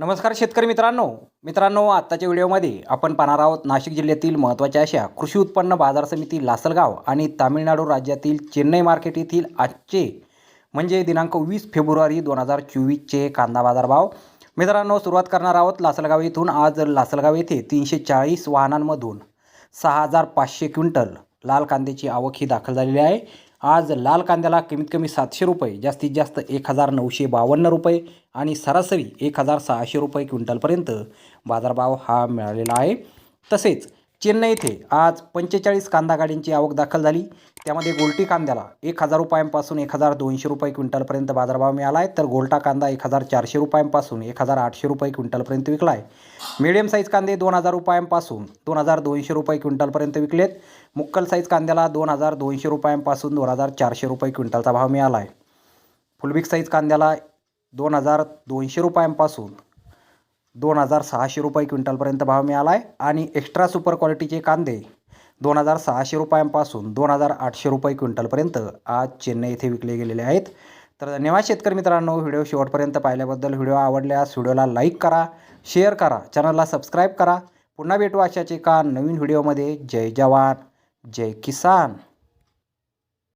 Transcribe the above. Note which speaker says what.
Speaker 1: नमस्कार शेतकरी मित्रांनो. मित्रांनो आत्ताच्या व्हिडिओमध्ये आपण पाहणार आहोत नाशिक जिल्ह्यातील महत्त्वाच्या अशा कृषी उत्पन्न बाजार समिती लासलगाव आणि तामिळनाडू राज्यातील चेन्नई मार्केट येथील आजचे म्हणजे दिनांक वीस फेब्रुवारी दोन हजार चोवीसचे कांदा बाजारभाव. मित्रांनो सुरुवात करणार आहोत लासलगाव येथून. आज लासलगाव येथे तीनशे चाळीस वाहनांमधून सहा हजार पाचशे क्विंटल लाल कांद्याची आवक ही दाखल झालेली आहे. आज लाल कांद्याला कमीत कमी सातशे रुपये जास्तीत जास्त एक हजार नऊशे बावन्न रुपये आणि सरासरी एक हजार सहाशे रुपये क्विंटलपर्यंत बाजारभाव हा मिळालेला आहे. तसेच चेन्नई येथे आज पंचेचाळीस कांदा गाडींची आवक दाखल झाली. त्यामध्ये गोलटी कांद्याला एक हजार रुपयांपासून एक हजार दोनशे रुपये क्विंटलपर्यंत बाजारभाव मिळाला आहे तर गोलटा कांदा एक हजार चारशे रुपयांपासून एक हजार आठशे रुपये क्विंटलपर्यंत विकला आहे मिडियम साईज कांदे दोन हजार रुपयांपासून दोन हजार दोनशे रुपये क्विंटलपर्यंत विकलेत. मुक्कल साईज कांद्याला दोन हजार दोनशे रुपयांपासून दोन हजार चारशे रुपये क्विंटलचा भाव मिळाला आहे फुलबिक साईज कांद्याला दोन हजार दोनशे रुपयांपासून दोन हजार सहाशे रुपये क्विंटलपर्यंत भाव मिळाला आहे आणि एक्स्ट्रा सुपर क्वालिटीचे कांदे दोन हजार सहाशे रुपयांपासून दोन हजार आठशे रुपये क्विंटलपर्यंत आज चेन्नई येथे विकले गेलेले आहेत. तर धन्यवाद शेतकरी मित्रांनो व्हिडिओ शेवटपर्यंत पाहिल्याबद्दल. व्हिडिओ आवडल्यास व्हिडिओला लाईक करा शेअर करा चॅनलला सबस्क्राईब करा. पुन्हा भेटू अशाच एका नवीन व्हिडिओमध्ये. जय जवान जय किसान.